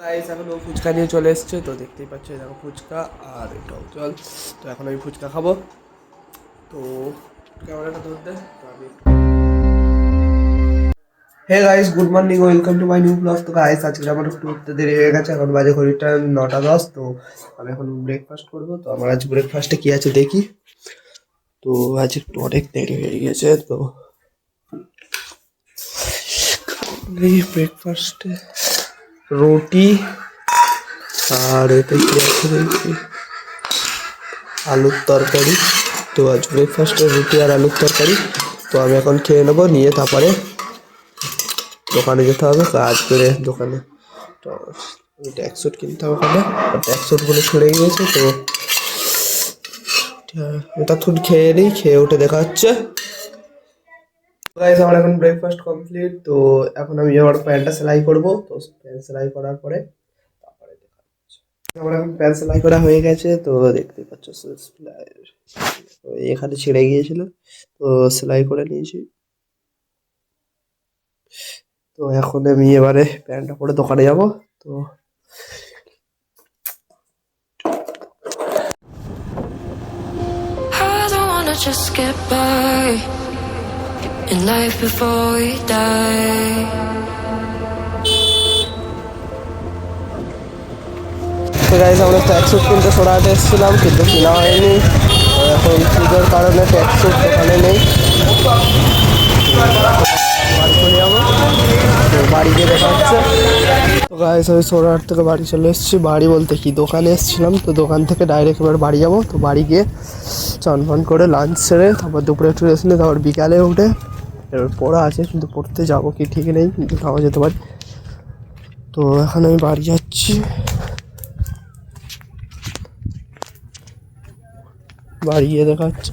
Guys এখন ও ফুচকা নিয়ে চলে এসছে, তো দেখতেই পাচ্ছ দেখো ফুচকা আর এটাও জল। তো এখন আমি ফুচকা খাব। তো ক্যামেরাটা ধরতে তো আমি hey guys good morning welcome to my new blog তো গাইস আজকে আমার একটু উঠতে দেরি হয়ে গেছে, এখন বাজে ঘড়িটা নটা দশ, তো আমি এখন ব্রেকফাস্ট করব। তো আমার আজ ব্রেকফাস্টে কি আছে দেখি। তো আজ একটু অনেক দেরি হয়ে গেছে, তো ব্রেকফাস্টে রুটি, আর এটা কি আছে দেখি আলুর তরকারি। তো আজ ব্রেকফাস্টে রুটি আর আলুর তরকারি। তো আমি এখন খেয়ে নেব, নিয়ে তারপরে দোকানে যেতে হবে। কাজ করে দোকানে তো ট্যাক্স স্যুট কিনতে হবে ওখানে। ট্যাক্স স্যুটগুলো ছড়ে গিয়েছে, তো থুট খেয়ে নিই, খেয়ে উঠে দেখা হচ্ছে। গাইস আমার এখন ব্রেকফাস্ট কমপ্লিট তো এখন আমি আমার প্যান্টটা সেলাই করব। তো প্যান্ট সেলাই করার পরে তারপরে আমার এখন প্যান্ট সেলাই করা হয়ে গেছে, তো দেখতে পাচ্ছ এখানে ছিঁড়ে গিয়েছিল, তো সেলাই করে নিয়েছি। তো এখন আমি এবারে প্যান্টটা পরে দোকানে যাব, তো just get by. In life before we die. Guys আমরা ট্যাক্সুট কিনতে সোনাহাটে এসেছিলাম, কিন্তু কেনা হয়নি। এখন পুজোর কারণে ট্যাক্সুট দোকানে নেই। বাড়ি গিয়ে দেখা হচ্ছে তো গাইজ আমি সোনাহাট থেকে বাড়ি চলে এসেছি। বাড়ি বলতে কি, দোকানে এসেছিলাম, তো দোকান থেকে ডাইরেক্ট এবার বাড়ি যাব। তো বাড়ি গিয়ে চান ফান করে লাঞ্চ সেরে, তারপর দুপুরে একটু রেস্ট তারপর বিকালে উঠে এবার পড়া আছে, কিন্তু পড়তে যাব কি ঠিক নেই, কিন্তু তাও যেতে পারি। তো এখন আমি বাড়ি যাচ্ছি। বাড়ি গিয়ে দেখা হচ্ছে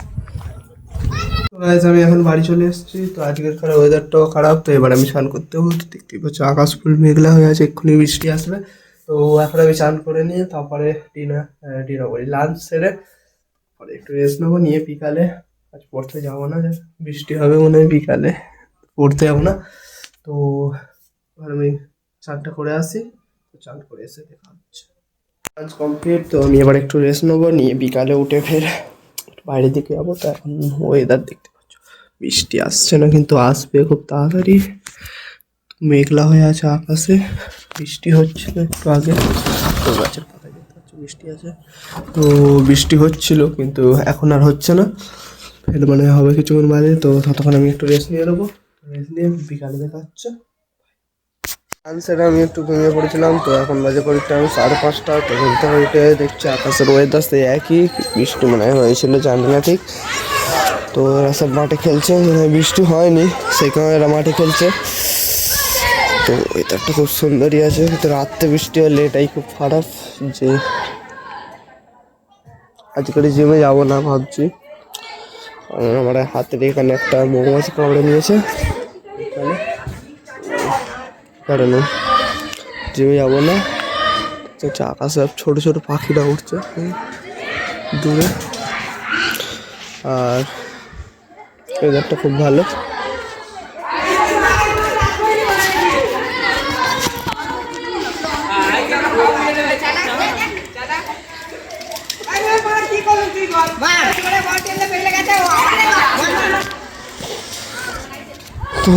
আমি এখন বাড়ি চলে এসেছি। তো আজকের খারাপ ওয়েদারটাও খারাপ, তো এবার আমি স্নান করতে হব দেখতেই পাচ্ছ, আকাশ ফুল মেঘলা হয়ে আছে, এক্ষুনি বৃষ্টি আসবে। তো এখন আমি স্নান করে নিয়ে তারপরে ডিনার ডিনার করি। লাঞ্চ সেরে, পরে একটু রেস্ট নেব, নিয়ে বিকালে আজ পড়তে যাব না বৃষ্টি হবে মনে হয় বিকালে। পড়তে যাব না, তো আমি চানটা করে আসি, তো চান করে এসে লাঞ্চ কমপ্লিট তো আমি এবার একটু রেস্ট নেব, নিয়ে বিকালে উঠে ফের বাইরের দিকে যাব, তো এখন ওয়েদার দেখতে পাচ্ছ। বৃষ্টি আসছে না, কিন্তু আসবে খুব তাড়াতাড়ি। মেঘলা হয়ে আছে আকাশে, বৃষ্টি হচ্ছিল একটু আগে। গাছের পাতায় দেখতে পাচ্ছ বৃষ্টি আছে। তো বৃষ্টি হচ্ছিল, কিন্তু এখন আর হচ্ছে না। ফের মানে হবে কিছুক্ষণ বাদে, তো ততক্ষণ আমি একটু রেস্ট নিয়ে নেব। রেস্ট নিয়ে বিকালে দেখা হচ্ছে। আনসারে আমি একটু ঘুমিয়ে পড়েছিলাম, তো এখন বাজে করিতে আমি সাড়ে পাঁচটা, তো ঘুমতে ঘুরতে দেখছি আকাশের ওয়েদার সেই একই, বৃষ্টি মনে হয় হয়েছিল, জানি না ঠিক। তো সব মাঠে খেলছে বৃষ্টি হয়নি, সেই কারণে এরা মাঠে খেলছে। তো ওয়েদারটা খুব সুন্দরই আছে, কিন্তু রাত্রে বৃষ্টি হলে এটাই খুব খারাপ যে আজকের জিমে যাব না ভাবছি। আমার হাতের এখানে একটা মৌমাছি কামড়ে নিয়েছে। কারণ জিমে যাব না। হচ্ছে আকাশে ছোট ছোটো পাখিরা উঠছে। দূরে। আর ওয়েদারটা খুব ভালো। তো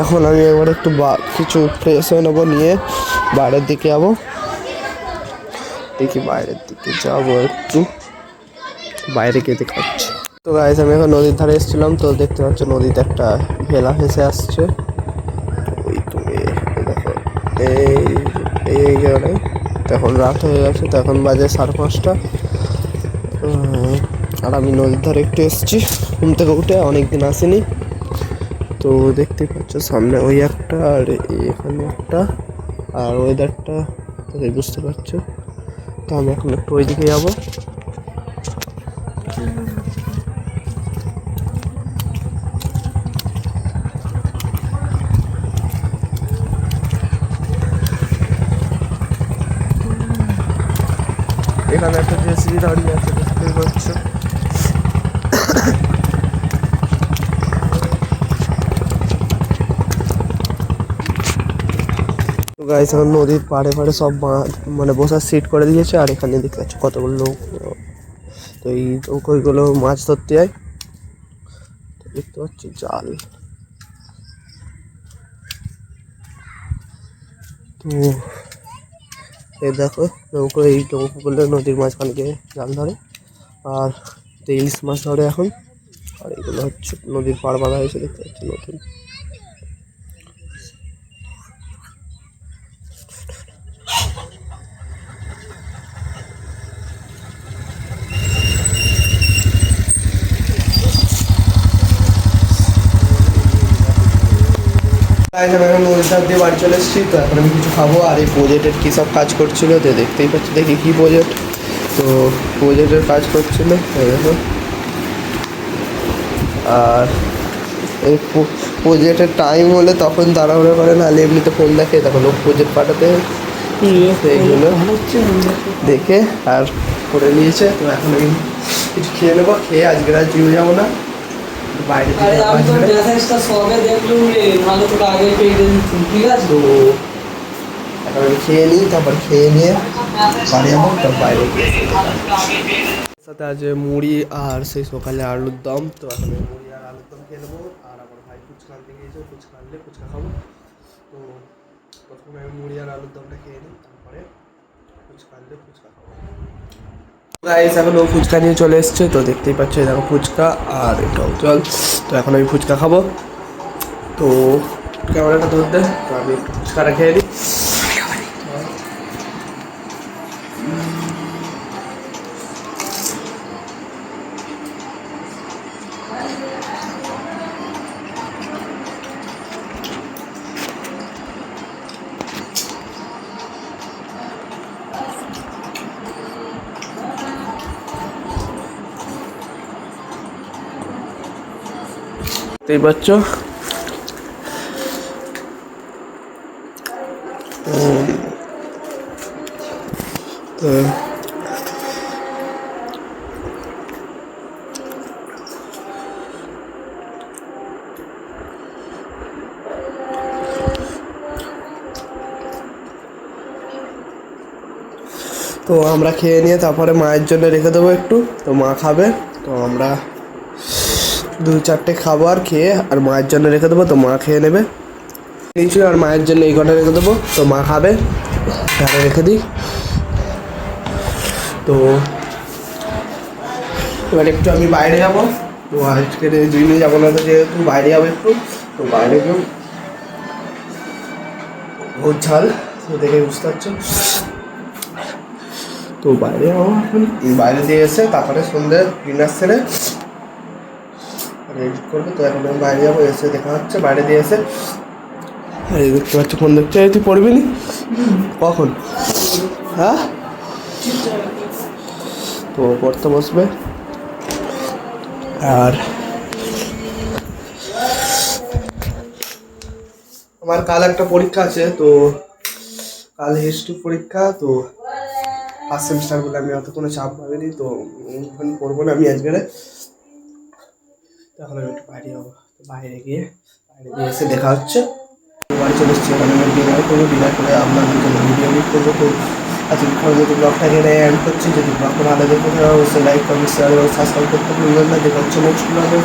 এখন আমি এবার একটু কিছু ফ্রেশ হয়ে নেব, নিয়ে বাইরের দিকে যাব। দেখি বাইরের দিকে যাব একটু। বাইরে গিয়ে দেখাচ্ছি তো গাইজ আমি এখন নদীর ধারে এসেছিলাম, তো দেখতে পাচ্ছ নদীতে একটা ভেলা ভেসে আসছে। ওই তুমি দেখো, এই এই জায়গাটায় তো এখন রাত হয়ে গেছে, তো এখন বাজে সাড়ে পাঁচটা। আর আমি নদীর ধারে একটু এসেছি, ঘুম থেকে উঠে অনেক দিন আসিনি। তো দেখতে পাচ্ছ, সামনে ওই একটা আর এখানে একটা, আর ওয়েদারটা তাদের বুঝতে পারছ। তো আমি এখন একটু ওইদিকে যাব। এখানে একটা জেসিবি দাঁড়িয়ে আছে দেখতে পাচ্ছ তো গাইস এখন নদীর পাড়ে পাড়ে সব মানে বসার সিট করে দিয়েছে, আর এখানে দেখতে পাচ্ছ কতগুলো লোক। তো এই ওইগুলো মাছ ধরতে যায়। দেখতে পাচ্ছ জাল। তো এই দেখো নৌকো, এই নৌকো করলে নদীর মাঝখানে গিয়ে জাল ধরে, আর ইলিশ মাছ ধরে এখন। আর এগুলো হচ্ছে নদীর পাড় বাঁধা হয়েছে, দেখতে পাচ্ছি নতুন। এখানে ধার দিয়ে বাড়ি চলে এসেছি। তো এখন আমি কিছু খাব। আর এই প্রজেক্টের কী সব কাজ করছিল তো দেখতেই পাচ্ছি দেখি কী প্রজেক্ট তো প্রজেক্টের কাজ করছিল দেখো। আর এই প্রজেক্টের টাইম হলে তখন তাড়াহুড়ো করে নাহলে এমনিতে ফোন দেখে তখন ও প্রজেক্ট পাঠাতে এইগুলো দেখে আর করে নিয়েছে। তো এখন আমি কিছু খেয়ে নেব খেয়ে আজকে আর জিমে যাব না। বাইরে থেকে আমি তো মেসেজটা সবে দেখলুম রে নাহলে তোকে আগে পেয়ে দিচ্ছি ঠিক আছে তো? এখন খেয়ে নিই তারপর খেয়ে নিয়ে বাড়ি যাব তারপর বাইরে সাথে আছে মুড়ি আর সেই সকালে আলুর দম তো এখন মুড়ি আর আলুর দম খেয়ে নেব। আর আমার ভাই ফুচকা আনতে গিয়েছে ফুচকা আনলে ফুচকা খাব। তো প্রথমে আমি মুড়ি আর আলুর দমটা খেয়ে নিই তারপরে ফুচকা আনলে ফুচকা গাইস এখন ফুচকা নিয়ে চলে এসছে, তো দেখতেই পাচ্ছ দেখো ফুচকা আর এটাও জল। তো এখন আমি ফুচকা খাব। তো ক্যামেরাটা ধরতে, তো আমি ফুচকাটা খেয়ে নিই। দেখতেই পাচ্ছ। তো আমরা খেয়ে নিয়ে তারপরে মায়ের জন্য রেখে দেবো একটু। তো মা খাবে, তো আমরা দু চারটে খাবার খেয়ে, আর মায়ের জন্য রেখে দেবো, তো মা খেয়ে নেবে। নিচু আর মায়ের জন্য এই কটা রেখে দেবো, তো মা খাবে ধারে রেখে দিই। তো এবার একটু আমি বাইরে যাব, তো আজকে দিনে যাব না তো যেহেতু বাইরে যাব একটু, তো বাইরে বহুত ঝাল, তো দেখে বুঝতে পারছ। তো বাইরে যাব এখন, বাইরে দিয়ে এসে তারপরে সন্ধ্যে ডিনার সেরে এডিট করব। তো এখন আমি বাইরে যাব, এসে দেখা হচ্ছে, বাইরে দিয়ে এসে। এই দেখতে পাচ্ছি, ফোন দেখতে তুই পড়বি নি? কখন? হ্যাঁ? তো পড়তে বসবে। আর আমার কাল একটা পরীক্ষা আছে, তো কাল হিস্ট্রি পরীক্ষা, তো ফার্স্ট সেমিস্টার বলে আমি অত কোনো চাপ ভাবিনি, তো পড়ব না, আমি আজকে তখন আমি একটু বাইরে যাব। বাইরে গিয়ে বাইরে গিয়ে এসে দেখা হচ্ছে। বাড়ি চলে এসেছি ওখানে আমি ডিনার করব। ডিনার করে আপনার ভিডিও এডিট করব। তো আজকে যদি ব্লগটা এখানে অ্যাড করছি, যদি ব্লগটা ভালো দেখে থাকে অবশ্যই লাইক কমেন্ট শেয়ার এবং সাবস্ক্রাইব করতে ভুলবেন না। দেখা হচ্ছে নেক্সট ব্লগে